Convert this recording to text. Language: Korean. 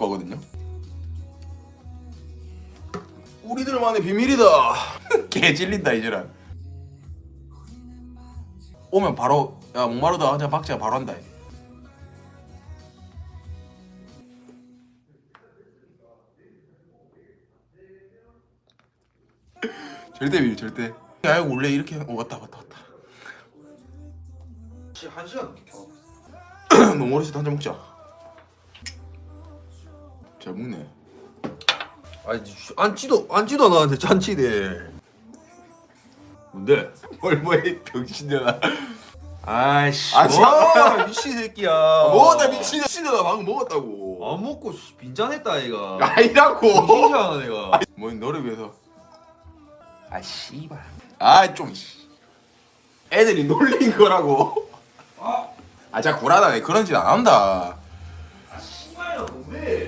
거거든요. 우리들만의 비밀이다. 개 찔린다 이제는. 오면 바로 야 목마르다 한잔 박자 바로 한다. 절대 비밀 절대. 야 이거 원래 이렇게 어 왔다 왔다 왔다. 한 시간 넘게. 너무 어렸을 때한잔 먹자. 잘 먹네. 아니 안찌도 안찌도 나한테 잔치대. 뭔데? 뭘 뭐해 병신년아. 아이씨. 아, 진짜. 와, 미친 새끼야. 먹었다 미친 미친년아 방금 먹었다고. 안 먹고 씨, 빈잔했다 이가. 아니라고. 진짜 내가. 뭐 너를 위해서. 아 씨발. 아좀 애들이 놀린 거라고. 아, 자 구라다. 그런 짓 안 한다.